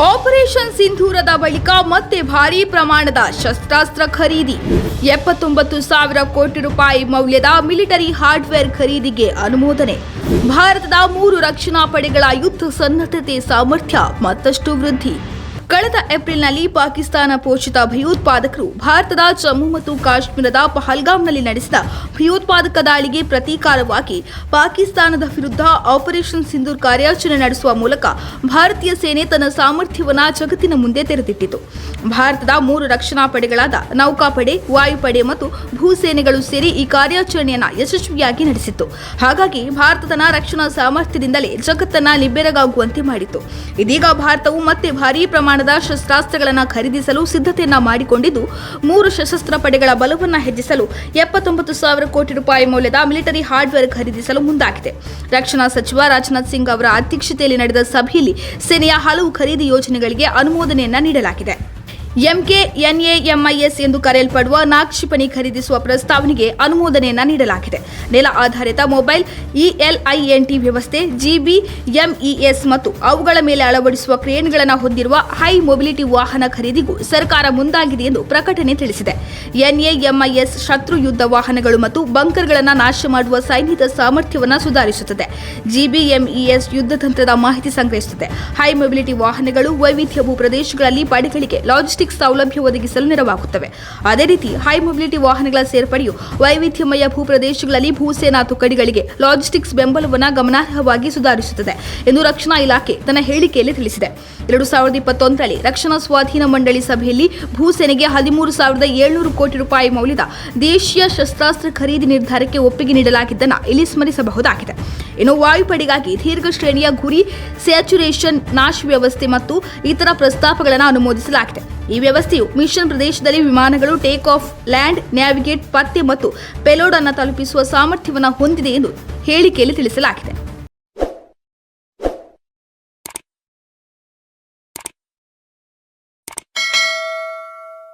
Operation ಸಿಂಧೂರದ ಬಳಿಕ ಮತ್ತೆ ಭಾರೀ ಪ್ರಮಾಣದ ಶಸ್ತ್ರಾಸ್ತ್ರ ಖರೀದಿ. ಎಪ್ಪತ್ತೊಂಬತ್ತು ಸಾವಿರ ಕೋಟಿ ರೂಪಾಯಿ ಮೌಲ್ಯದ ಮಿಲಿಟರಿ ಹಾರ್ಡ್ವೇರ್ ಖರೀದಿಗೆ ಅನುಮೋದನೆ. ಭಾರತದ ಮೂರು ರಕ್ಷಣಾ ಪಡೆಗಳ ಯುದ್ಧ ಸನ್ನದ್ಧತೆ ಸಾಮರ್ಥ್ಯ ಮತ್ತಷ್ಟು ವೃದ್ಧಿ. ಕಳೆದ ಏಪ್ರಿಲ್ನಲ್ಲಿ ಪಾಕಿಸ್ತಾನ ಪೋಷಿತ ಭಯೋತ್ಪಾದಕರು ಭಾರತದ ಜಮ್ಮು ಮತ್ತು ಕಾಶ್ಮೀರದ ಪಹಲ್ಗಾಮ್ನಲ್ಲಿ ನಡೆಸಿದ ಭಯೋತ್ಪಾದಕ ದಾಳಿಗೆ ಪ್ರತೀಕಾರವಾಗಿ ಪಾಕಿಸ್ತಾನದ ವಿರುದ್ಧ ಆಪರೇಷನ್ ಸಿಂಧೂರ್ ಕಾರ್ಯಾಚರಣೆ ನಡೆಸುವ ಮೂಲಕ ಭಾರತೀಯ ಸೇನೆ ತನ್ನ ಸಾಮರ್ಥ್ಯವನ್ನ ಜಗತ್ತಿನ ಮುಂದೆ ತೆರೆದಿಟ್ಟಿತು. ಭಾರತದ ಮೂರು ರಕ್ಷಣಾ ಪಡೆಗಳಾದ ನೌಕಾಪಡೆ, ವಾಯುಪಡೆ ಮತ್ತು ಭೂಸೇನೆಗಳು ಸೇರಿ ಈ ಕಾರ್ಯಾಚರಣೆಯನ್ನು ಯಶಸ್ವಿಯಾಗಿ ನಡೆಸಿತ್ತು. ಹಾಗಾಗಿ ಭಾರತದ ರಕ್ಷಣಾ ಸಾಮರ್ಥ್ಯದಿಂದಲೇ ಜಗತ್ತನ್ನ ನಿಬ್ಬೆರಗಾಗುವಂತೆ ಮಾಡಿತು. ಇದೀಗ ಭಾರತವು ಮತ್ತೆ ಭಾರೀ ಪ್ರಮಾಣದ ಶಸ್ತ್ರಾಸ್ತ್ರಗಳನ್ನು ಖರೀದಿಸಲು ಸಿದ್ಧತೆಯನ್ನ ಮಾಡಿಕೊಂಡಿದ್ದು, ಮೂರು ಸಶಸ್ತ್ರ ಪಡೆಗಳ ಬಲವನ್ನು ಹೆಚ್ಚಿಸಲು ಎಪ್ಪತ್ತೊಂಬತ್ತು ಸಾವಿರ ಕೋಟಿ ರೂಪಾಯಿ ಮೌಲ್ಯದ ಮಿಲಿಟರಿ ಹಾರ್ಡ್ವೇರ್ ಖರೀದಿಸಲು ಮುಂದಾಗಿದೆ. ರಕ್ಷಣಾ ಸಚಿವ ರಾಜನಾಥ್ ಸಿಂಗ್ ಅವರ ಅಧ್ಯಕ್ಷತೆಯಲ್ಲಿ ನಡೆದ ಸಭೆಯಲ್ಲಿ ಸೇನೆಯ ಹಲವು ಖರೀದಿ ಯೋಜನೆಗಳಿಗೆ ಅನುಮೋದನೆಯನ್ನ ನೀಡಲಾಗಿದೆ. ಎಂಕೆಎನ್ಎಎಂಐಎಸ್ ಎಂದು ಕರೆಯಲ್ಪಡುವ ನಾಕ್ಷಿಪಣಿ ಖರೀದಿಸುವ ಪ್ರಸ್ತಾವನೆಗೆ ಅನುಮೋದನೆಯನ್ನು ನೀಡಲಾಗಿದೆ. ನೆಲ ಆಧಾರಿತ ಮೊಬೈಲ್ ಇಎಲ್ಐಎನ್ಟಿ ವ್ಯವಸ್ಥೆ ಜಿಬಿಎಂಇಎಸ್ ಮತ್ತು ಅವುಗಳ ಮೇಲೆ ಅಳವಡಿಸುವ ಕ್ರೇನ್ಗಳನ್ನು ಹೊಂದಿರುವ ಹೈ ಮೊಬಿಲಿಟಿ ವಾಹನ ಖರೀದಿಗೂ ಸರ್ಕಾರ ಮುಂದಾಗಿದೆ ಎಂದು ಪ್ರಕಟಣೆ ತಿಳಿಸಿದೆ. ಎನ್ಎಎಂಐಎಸ್ ಶತ್ರು ಯುದ್ಧ ವಾಹನಗಳು ಮತ್ತು ಬಂಕರ್ಗಳನ್ನು ನಾಶ ಮಾಡುವ ಸೈನ್ಯದ ಸಾಮರ್ಥ್ಯವನ್ನು ಸುಧಾರಿಸುತ್ತದೆ. ಜಿಬಿಎಂಇಎಸ್ ಯುದ್ಧ ತಂತ್ರದ ಮಾಹಿತಿ ಸಂಗ್ರಹಿಸುತ್ತದೆ. ಹೈ ಮೊಬಿಲಿಟಿ ವಾಹನಗಳು ವೈವಿಧ್ಯ ಪ್ರದೇಶಗಳಲ್ಲಿ ಪಡೆಗಳಿಗೆ ಲಾಜಿಸ್ಟಿಕ್ಸ್ ಸೌಲಭ್ಯ ಒದಗಿಸಲು ನೆರವಾಗುತ್ತವೆ. ಅದೇ ರೀತಿ ಹೈ ಮೊಬಿಲಿಟಿ ವಾಹನಗಳ ಸೇರ್ಪಡೆಯು ವೈವಿಧ್ಯಮಯ ಭೂ ಪ್ರದೇಶಗಳಲ್ಲಿ ಭೂಸೇನಾ ತುಕಡಿಗಳಿಗೆ ಲಾಜಿಸ್ಟಿಕ್ಸ್ ಬೆಂಬಲವನ್ನು ಗಮನಾರ್ಹವಾಗಿ ಸುಧಾರಿಸುತ್ತದೆ ಎಂದು ರಕ್ಷಣಾ ಇಲಾಖೆ ತನ್ನ ಹೇಳಿಕೆಯಲ್ಲಿ ತಿಳಿಸಿದೆ. ಎರಡು ಸಾವಿರದ ಇಪ್ಪತ್ತೊಂದರಲ್ಲಿ ರಕ್ಷಣಾ ಸ್ವಾಧೀನ ಮಂಡಳಿ ಸಭೆಯಲ್ಲಿ ಭೂಸೇನೆಗೆ ಹದಿಮೂರು ಸಾವಿರದ ಏಳ್ನೂರು ಕೋಟಿ ರೂಪಾಯಿ ಮೌಲ್ಯದ ದೇಶೀಯ ಶಸ್ತ್ರಾಸ್ತ್ರ ಖರೀದಿ ನಿರ್ಧಾರಕ್ಕೆ ಒಪ್ಪಿಗೆ ನೀಡಲಾಗಿದ್ದನ್ನು ಇಲ್ಲಿ ಸ್ಮರಿಸಬಹುದಾಗಿದೆ. ಇನ್ನು ವಾಯುಪಡೆಗಾಗಿ ದೀರ್ಘ ಶ್ರೇಣಿಯ ಗುರಿ, ಸ್ಯಾಚುರೇಷನ್, ನಾಶ ವ್ಯವಸ್ಥೆ ಮತ್ತು ಇತರ ಪ್ರಸ್ತಾಪಗಳನ್ನು ಅನುಮೋದಿಸಲಾಗಿದೆ. ಈ ವ್ಯವಸ್ಥೆಯು ಮಿಷನ್ ಪ್ರದೇಶದಲ್ಲಿ ವಿಮಾನಗಳು ಟೇಕ್ ಆಫ್ ಲ್ಯಾಂಡ್ ನ್ಯಾವಿಗೇಟ್ ಪತ್ತೆ ಮತ್ತು ಪೆಲೋಡ್ ಅನ್ನು ತಲುಪಿಸುವ ಸಾಮರ್ಥ್ಯವನ್ನು ಹೊಂದಿದೆ ಎಂದು ಹೇಳಿಕೆಯಲ್ಲಿ ತಿಳಿಸಲಾಗಿದೆ.